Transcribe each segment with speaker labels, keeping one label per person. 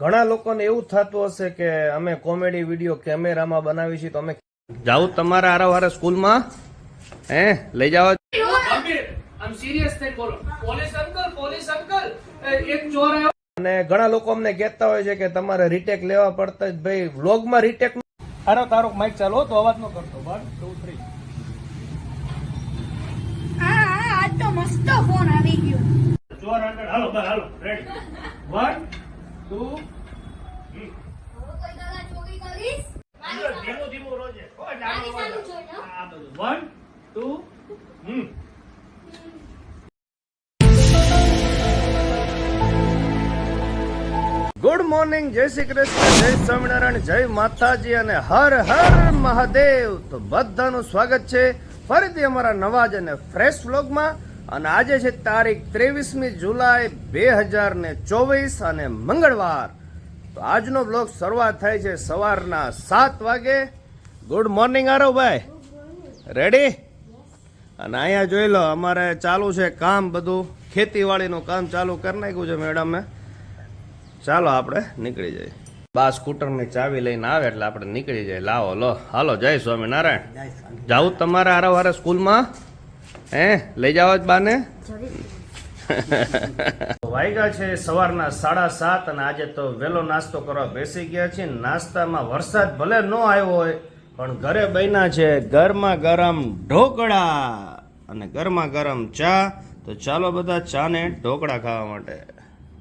Speaker 1: ઘણા લોકોને એવું થતું હશે કે અમે કોમેડી વીડિયો કેમેરામાં બનાવી છીએ તો અમે જાઉં તમારા હારા સ્કૂલમાં. હે લઈ જાઓ.
Speaker 2: ગંભીર આમ સિરિયસ થઈ બોલો. પોલીસ અંકલ પોલીસ અંકલ એ એક ચોર આવ્યો.
Speaker 1: અને ઘણા લોકો અમને કહેતા હોય છે કે તમારે રીટેક લેવા પડતા જ ભાઈ વ્લોગમાં રીટેક અરે તારો માઇક ચાલો તો અવાજ ન કરતો. વન ટુ થ્રી
Speaker 3: આ તો મસ્ત ફોન આવી ગયો.
Speaker 1: ચોર hundred hello hello. Good morning, Jai Shri Krishna, જય સ્વામિનારાયણ, જય માતાજી અને હર હર મહાદેવ. તો બધાનું સ્વાગત છે ફરીથી અમારા નવા જ અને ફ્રેશ વ્લોગમાં. અને આજે છે તારીખ ત્રેવીસમી જુલાઈ બે હજાર ને ચોવીસ અને મંગળવાર. તો આજનો બ્લોગ શરૂઆત થાય છે સવારના સાત વાગે. Good morning, આરવભાઈ. રેડી અને અહીંયા જોઈ લો, અમારે ચાલુ છે કામ બધું. ખેતીવાડીનું કામ ચાલુ કરી નાખ્યું છે મેડમે. ચાલો આપણે નીકળી જઈએ. બા સ્કૂટરની ચાવી લઈને આવે એટલે આપણે નીકળી જઈએ. લાવો લો. હાલો જય સ્વામિનારાયણ. જાવું તમારે હારા સ્કૂલમાં? હે? લઈ જાવ જ બાને? વાયગા છે સવારના સાડા સાત અને આજે તો વહેલો નાસ્તો કરવા બેસી ગયા છે નાસ્તામાં વરસાદ ભલે ન આવ્યો હોય પણ ઘરે બન્યા છે ગરમા ગરમ ઢોકળા. અને ગરમા ગરમ ચા. તો ચાલો બધા ચા ને ઢોકળા ખાવા માટે.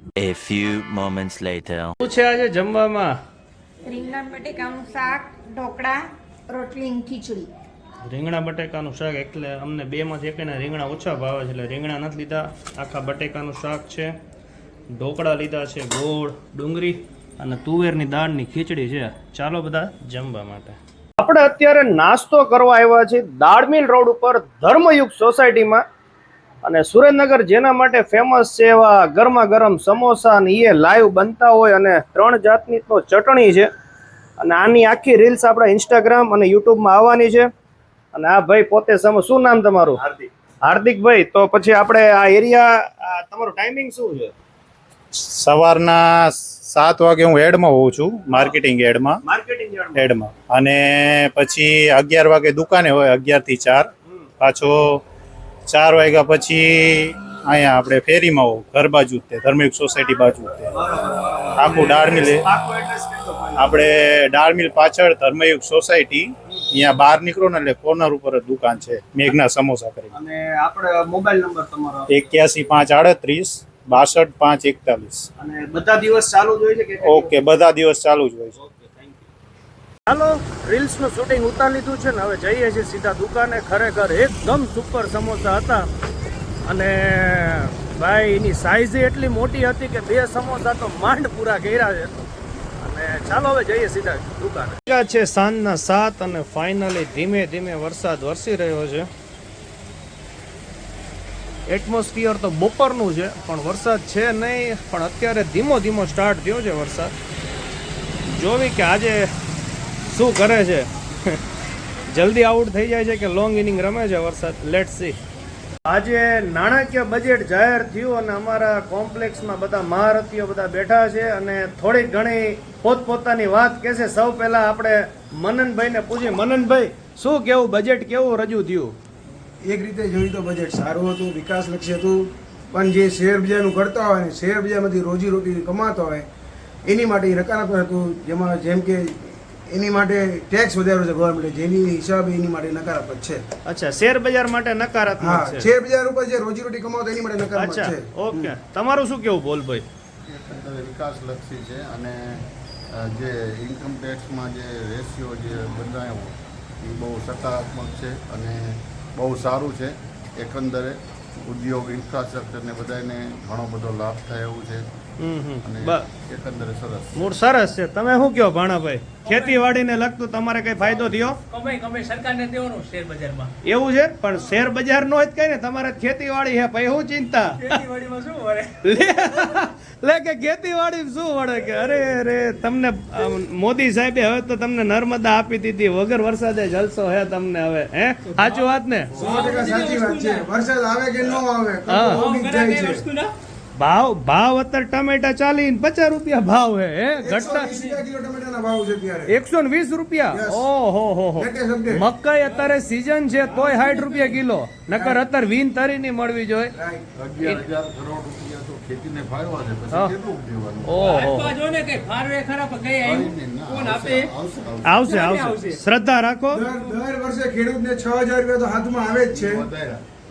Speaker 4: A few moments later.
Speaker 1: શું છે આજે જમવામાં?
Speaker 3: રીંગણ બટેકાનું શાક ઢોકળા રોટલી અને ખીચડી.
Speaker 1: રીંગણા બટેકાનું શાક એટલે અમને બેમાંથી એકને રીંગણા ઓછા ભાવે છે એટલે રીંગણા નથી લીધા. આખા બટેકાનું શાક છે. ઢોકળા લીધા છે ગોળ ડુંગળી અને તુવેરની દાળની ખીચડી છે. ચાલો બધા જમવા માટે. આપણે અત્યારે નાસ્તો કરવા આવ્યા છીએ દાળમિલ રોડ ઉપર ધર્મયુગ સોસાયટીમાં. અને સુરેન્દ્રનગર જેના માટે ફેમસ છે એવા ગરમા ગરમ સમોસા ને એ લાઈવ બનતા હોય અને ત્રણ જાતની તો ચટણી છે. અને આની આખી રીલ્સ આપણા ઇન્સ્ટાગ્રામ અને યુટ્યુબમાં આવવાની છે. અને આ ભાઈ પોતે સમ શું નામ તમારું? હાર્દિક. હાર્દિકભાઈ તો પછી આપણે આ એરિયા તમારું ટાઈમિંગ શું છે?
Speaker 5: સવારના સાત વાગે હું એડમાં હોઉં છું માર્કેટિંગ એડમાં
Speaker 1: માર્કેટિંગ
Speaker 5: એડમાં અને પછી અગિયાર વાગે દુકાને હોય અગિયારથી ચાર. પાછો ચાર વાગ્યા પછી અહીંયા આપણે ફેરીમાં હોઉં ઘર બાજુ તે ધર્મિક સોસાયટી બાજુ તે. આખું ડાળમિલ આપણે ડાળમિલ પાછળ ધર્મયુગ સોસાયટી અહીંયા બહાર નીકળો ને એટલે કોર્નર ઉપર જ દુકાન છે મેઘના સમોસા કરી
Speaker 1: અને આપણે મોબાઈલ નંબર તમારો.
Speaker 5: એક્યાસી પાંચ આડત્રીસ બાસઠ પાંચ એકતાલીસ.
Speaker 1: અને બધા દિવસ ચાલુ જ હોય છે
Speaker 5: ઓકે બધા દિવસ ચાલુ જ હોય છે.
Speaker 1: ચાલો રીલ્સનું શૂટિંગ ઉતારી લીધું છે ને હવે જઈએ છીએ સીધા દુકાને. ખરેખર એકદમ સુપર સમોસા હતા. અને ભાઈ એની સાઈઝ એટલી મોટી હતી કે બે સમોસા તો માંડ પૂરા કર્યા છે. અને ચાલો હવે જઈએ સીધા દુકાને. છે સાંજના સાત અને ફાઇનલી ધીમે ધીમે વરસાદ વરસી રહ્યો છે. એટમોસ્ફિયર તો બપોરનું છે, પણ વરસાદ છે નહીં. પણ અત્યારે ધીમો ધીમો સ્ટાર્ટ થયો છે વરસાદ. જોવી કે આજે શું કરે છે? જલ્દી આઉટ થઈ જાય છે કે લોંગ ઇનિંગ રમે છે વરસાદ? લેટ સી આજે નાણાકીય બજેટ જાહેર થયું અને અમારા કોમ્પ્લેક્સમાં બધા મહારથીઓ બધા બેઠા છે અને થોડીક ઘણી પોતપોતાની વાત કહેશે સૌ પહેલા આપણે મનનભાઈને પૂછીએ. મનનભાઈ શું કેવું? બજેટ કેવું રજૂ થયું?
Speaker 6: એક રીતે જોયું તો બજેટ સારું હતું વિકાસલક્ષી હતું પણ જે શેર બજારનું કરતા હોય ને શેર બજારમાંથી રોજીરોટી કમાતા હોય એની માટે નકારાત્મક હતું. જેમાં જેમ કે એની માટે ટેક્સ વધાર્યો છે ગવર્મેન્ટે જેની હિસાબે એની માટે નકારાત્મક છે.
Speaker 1: અચ્છા શેર બજાર માટે નકારાત્મક
Speaker 6: હા
Speaker 1: છે.
Speaker 6: શેર બજાર ઉપર જે રોજીરોટી કમાવો એની માટે નકારાત્મક છે.
Speaker 1: ઓકે. તમારું શું કેવું બોલભાઈ
Speaker 7: એકંદરે વિકાસલક્ષી છે અને જે ઇન્કમ ટેક્સમાં જે રેશિયો જે બંધાયો એ બહુ સકારાત્મક છે અને બહુ સારું છે. એકંદરે ઉદ્યોગ ઇન્ફ્રાસ્ટ્રક્ચરને બધાને ઘણો બધો લાભ થાય એવું છે.
Speaker 1: મૂળ સરસ છે. તમે શું કહો ભાણાભાઈ? ખેતીવાડીને લગતું તમારે કઈ ફાયદો થયો?
Speaker 2: કમાઈ કમાઈ સરકારને દેવાનું શેર બજારમાં.
Speaker 1: એવું છે? પણ શેર બજાર નો જ કઈ ને તમારે ખેતીવાડી છે ભાઈ શું ચિંતા?
Speaker 2: ખેતીવાડીમાં શું વળે?
Speaker 1: લે કે ખેતીવાડી શું વળે કે? અરે અરે તમને મોદી સાહેબે હવે તો તમને નર્મદા આપી દીધી. વગર વરસાદે જલસો હે તમને હવે હે? સાચું વાત ને?
Speaker 6: સો ટકા સાચી વાત છે. વરસાદ આવે કે ન આવે
Speaker 1: ભાવ ભાવ અત્યારે ટમેટા ચાલી પચાસ રૂપિયા ભાવ હે હે? ઘટતા
Speaker 6: 120 રૂપિયા કિલો ટમેટાના ભાવ છે ત્યારે
Speaker 1: એકસો ને વીસ રૂપિયા. ઓહો હો હો. મકાઈ અત્યારે સીઝન છે તોય સાઠ રૂપિયા કિલો. નકર અત્યારે વીન તરી ની મળવી જોઈએ.
Speaker 7: આવશે આવશે
Speaker 1: શ્રદ્ધા રાખો.
Speaker 6: દર વર્ષે ખેડૂત ને છ હજાર રૂપિયા તો હાથમાં આવે જ છે.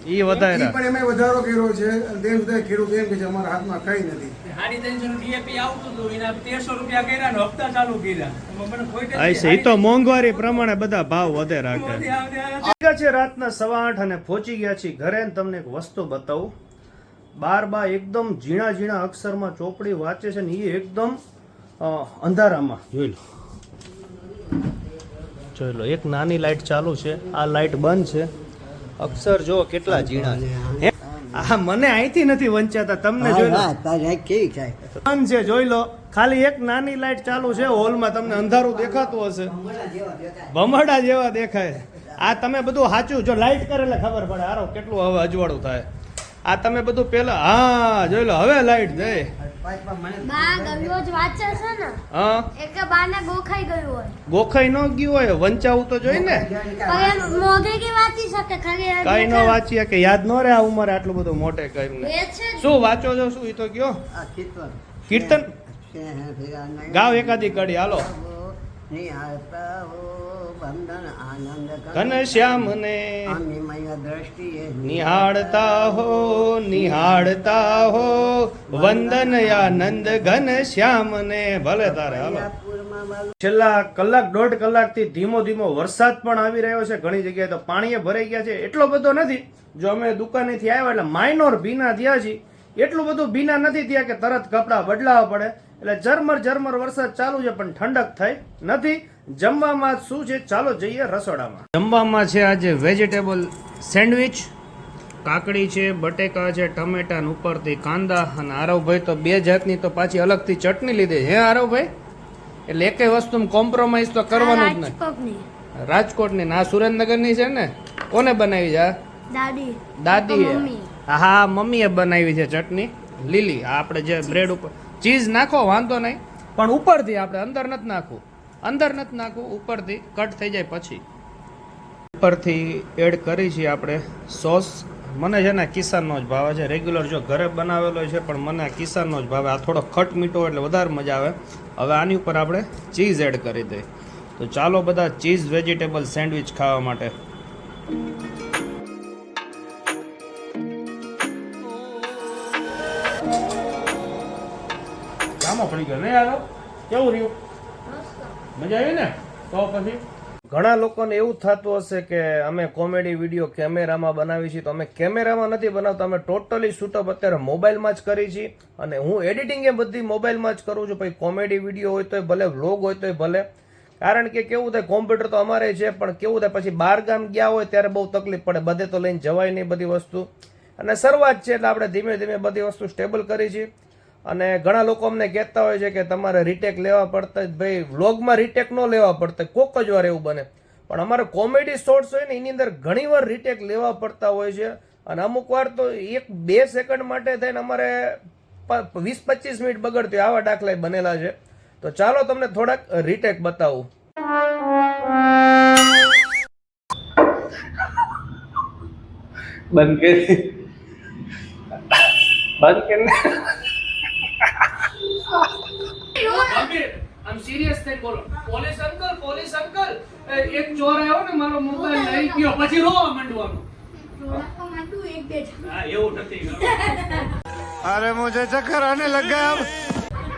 Speaker 1: ઈ વધારે
Speaker 6: પણ એમાં વધારો કર્યો છે. અને તેમ ખેડૂત એમ કે છે અમારા હાથમાં કઈ નથી.
Speaker 8: હારી ત્રણસો ડીએપી આવતું હતું એના તેરસો રૂપિયા કર્યા ને હપ્તા ચાલુ કર્યા. એમાં મને કોઈ ટેન્શન
Speaker 1: આઈ છે તો મોંઘવારી પ્રમાણે બધા ભાવ વધે રાખે. છે રાતના સવા આઠ અને પહોંચી ગયા છીએ ઘરે તમને એક વસ્તુ બતાવું. બાર બા એકદમ ઝીણા ઝીણા અક્ષરમાં ચોપડી વાંચે છે ને એ એકદમ અંધારામાં. જોઈ લો. જોઈ લો એક નાની લાઇટ ચાલુ છે. આ લાઇટ બંધ છે. અક્ષર જો કેટલા ઝીણા છે. હે? આ મને અહીંથી નથી વંચાતા તમને જોઈ લો. છે જોઈ લો. ખાલી એક નાની લાઈટ ચાલુ છે હોલમાં તમને અંધારું દેખાતું હશે. ભમરડા જેવા દેખાય. આ તમે બધું સાચું જો લાઈટ કરે એટલે ખબર પડે. હારો કેટલું હવે અજવાળું થાય. આ તમે બધું પેલા હા જોઈ લો હવે લાઈટ જાય
Speaker 9: બા ગયો જ વાંચે છે ને?
Speaker 1: હા?
Speaker 9: એક બાને ગોખાઈ ગયું હોય.
Speaker 1: ગોખાઈ ન ગયું હોય વંચાવું તો જોઈ ને.
Speaker 9: કઈ એમ વાંચી શકે?
Speaker 1: ન યાદ ન રહે આ ઉંમરે આટલું બધું મોટે
Speaker 9: જ.
Speaker 1: શું વાંચો છો શું? એ તો કયો. કીર્તન. ગાવ એકાદી કડી હાલો. ઘનશ્યામ ને નિહાળતા હો નિહાળતા હો. વંદન આનંદ ઘનશ્યામને. ભલે તારે હાલો. છેલ્લા કલાક દોઢ કલાકથી ધીમો ધીમો વરસાદ પણ આવી રહ્યો છે. ઘણી જગ્યાએ તો પાણીએ ભરાઈ ગયા છે. એટલો બધો નથી. જો અમે દુકાનેથી આવ્યા એટલે માઇનોર ભીના થયા છીએ. એટલું બધું ભીના નથી થયા કે તરત કપડાં બદલાવા પડે. એટલે ઝરમર ઝરમર વરસાદ ચાલુ છે પણ ઠંડક થઈ નથી. જમવામાં શું છે? ચાલો જઈએ રસોડામાં. જમવામાં છે આજે વેજીટેબલ સેન્ડવિચ કાકડી છે બટેકા છે ટમેટા ઉપરથી કાંદા અને આરવભાઈ તો બે જાતની તો પાછી અલગથી ચટણી લીધી. હે આરવભાઈ? એટલે એક વસ્તુ કોમ્પ્રોમાઇઝ તો કરવાનું જ નહીં.
Speaker 9: રાજકોટની.
Speaker 1: ના સુરેન્દ્રનગરની છે ને? કોને બનાવી છે
Speaker 9: દાદી. દાદી
Speaker 1: હા મમ્મીએ બનાવી છે ચટણી. લીલી. આપણે જે બ્રેડ ઉપર ચીઝ નાખો, વાંધો નહીં. પણ ઉપરથી આપણે અંદર નથી નાખવું. અંદર નથી નાખવું, ઉપરથી કટ થઈ જાય પછી. ઉપરથી એડ કરી છીએ આપણે સોસ. મને છે ને કિસાનનો જ ભાવે છે. રેગ્યુલર જો ઘરે બનાવેલો છે, પણ મને કિસાનનો જ ભાવે. આ થોડો ખટ મીઠો એટલે વધારે મજા આવે. હવે આની ઉપર આપણે ચીઝ એડ કરી દઈએ. તો ચાલો બધા ચીઝ વેજીટેબલ સેન્ડવિચ ખાવા માટે. કામો પડી આવ્યો કેવું રહ્યું? મજા આવી ને? તો પછી? ઘણા લોકોને એવું થતું હશે કે અમે કોમેડી વીડિયો કેમેરામાં બનાવી છીએ, તો અમે કેમેરામાં નથી બનાવતા, અમે ટોટલી શૂટઅપ અત્યારે મોબાઈલમાં જ કરી છીએ અને હું એડિટિંગ એ બધી મોબાઈલમાં જ કરું છું, પછી કોમેડી વીડિયો હોય તોય ભલે, વ્લોગ હોય તોય ભલે. કારણ કે કેવું થાય, કોમ્પ્યુટર તો અમારે છે, પણ કેવું થાય, પછી બહાર ગામ ગયા હોય ત્યારે બહુ તકલીફ પડે, બધે તો લઈને જવાય નહીં બધી વસ્તુ. અને શરૂઆત છે એટલે આપણે ધીમે ધીમે બધી વસ્તુ સ્ટેબલ કરી છે અને ઘણા લોકો અમને કહેતા હોય છે કે તમારે રીટેક લેવા પડતા ભાઈ વ્લોગમાં રીટેક ન લેવા પડતા, કોક જ વાર એવું બને. પણ અમારે કોમેડી શોર્ટ્સ હોય ને, એની અંદર ઘણી વાર રીટેક લેવા પડતા હોય છે. અને અમુક વાર તો એક બે સેકન્ડ માટે થઈને અમારે વીસ પચીસ મિનિટ બગડતી આવા દાખલા બનેલા છે. તો ચાલો તમને થોડાક રીટેક બતાવું. બંધ કરી. બંધ કરીને
Speaker 2: ગંભીર. આમ સિરિયસ થઈ બોલો. Police uncle police uncle. એક ચોર આવ્યો ને મારો મોબાઈલ લઈ ગયો. પછી રોવા માંડવાનું. એવું નથી.
Speaker 1: અરે મુજે ચક્કર આને લગાવ.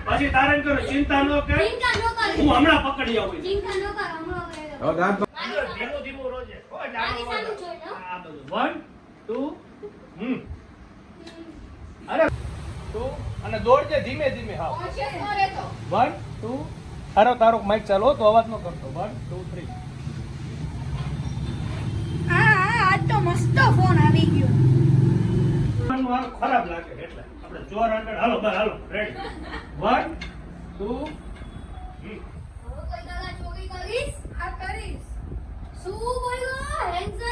Speaker 2: પછી તારે કરો ચિંતા ન કર.
Speaker 9: ચિંતા ન કર.
Speaker 2: હું હમણાં પકડી આવું
Speaker 9: ચિંતા ન કર હમણાં.
Speaker 2: ધીમો ધીમું રોજે. આ બધું. One two hmm. અરે ટુ અને દોડજે ધીમે ધીમે
Speaker 9: તો.
Speaker 2: વન ટુ તારો તારો માઇક ચાલો તો અવાજ ન કરતો. વન ટુ થ્રી
Speaker 3: હા હા તો મસ્ત ફોન આવી ગયો.
Speaker 2: ખરાબ લાગે એટલે. આપણે ચોર હંડ્રેડ હાલો બસ હાલો. Ready one two.
Speaker 9: શું બોલ્યો? Hands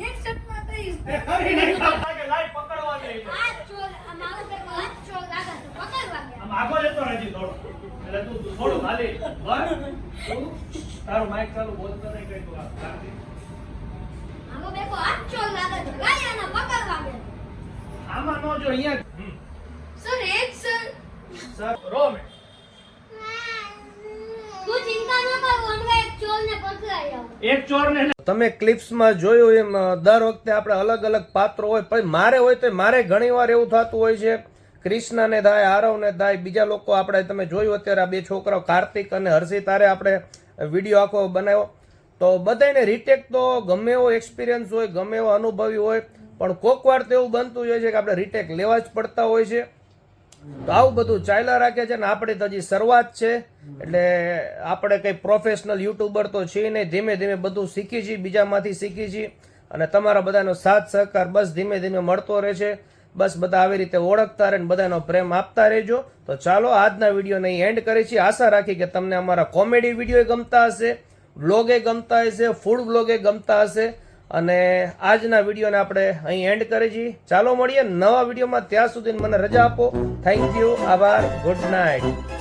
Speaker 9: એક શબ્દમાં કહીશ.
Speaker 2: લાઈટ પકડવા દે
Speaker 9: આ ચોર- આ મારું
Speaker 2: થોડું ખાલી વન ટુ તારું માઇક ચાલુ બોલતો નહીં કઈ તું
Speaker 9: આમાં બેકો આચો લાગે છે. ગાયાના પકડવા બે
Speaker 2: આમાં નો જો અહીંયા.
Speaker 9: સર એક સર.
Speaker 2: સર રો મેં
Speaker 9: તું ચિંતા ન કર હમણાં એક ચોરને પકડાઈ આવો.
Speaker 2: એક ચોર ને.
Speaker 1: તમે ક્લિપ્સમાં જોયું એમ દર વખતે આપણે અલગ અલગ પાત્રો હોય પણ મારે હોય તો મારે ઘણીવાર એવું થતું હોય છે કૃષ્ણને થાય આરવને થાય બીજા લોકો આપણે તમે જોયું અત્યારે આ બે છોકરાઓ, કાર્તિક અને હર્ષિત, તારે આપણે વીડિયો આખો બનાવ્યો. તો બધાને રીટેક તો ગમે એવો એક્સપિરિયન્સ હોય, ગમે એવો અનુભવી હોય, પણ કોક વાર તો એવું બનતું હોય છે કે આપણે રીટેક લેવા જ પડતા હોય છે. તો આવું બધું ચાલ્યા રાખે છે ને આપણી તો હજી શરૂઆત છે. એટલે આપણે કંઈ પ્રોફેશનલ યુટ્યુબર તો છીએ નહીં, ધીમે ધીમે બધું શીખી છીએ, બીજામાંથી શીખી છીએ. અને તમારા બધાનો સાથ સહકાર બસ ધીમે ધીમે મળતો રહે છે. બસ બધા આવી રીતે ઓળખતા રહે બધાનો પ્રેમ આપતા રહેજો. તો ચાલો આજના વિડીયોને અહીં એન્ડ કરી છીએ. આશા રાખી કે તમને અમારા કોમેડી વીડિયો ગમતા હશે વ્લોગે ગમતા હશે ફૂડ વ્લોગે ગમતા હશે. અને આજના વિડીયોને આપણે અહીં એન્ડ કરી છીએ. ચાલો મળીએ નવા વિડીયોમાં. ત્યાં સુધી મને રજા આપો. થેન્ક યુ આભાર. Good night